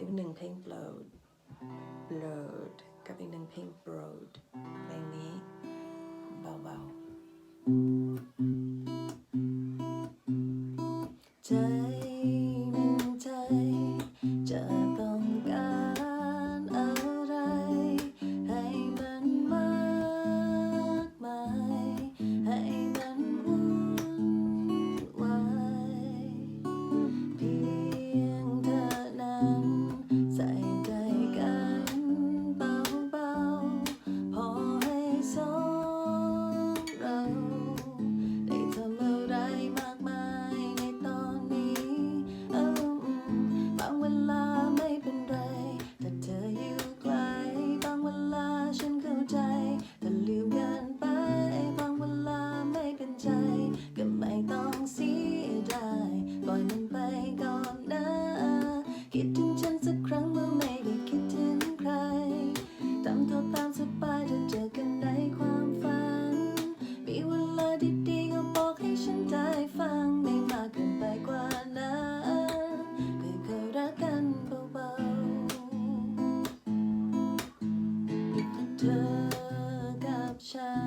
อีกหนึ่งเพลง blood blood กับอีกหนึ่งเพลง blood เพลงนี้เบาๆ time. คิดถึงฉันสักครั้งเมื่อไม่ได้คิดถึงใครทำตัวตามสบายจะเจอกันในความฝัน มีเวลาดีๆก็บอกให้ฉันได้ฟังไม่มากเกินไปกว่านั้นเคยรักกันเบาๆเธอกับฉัน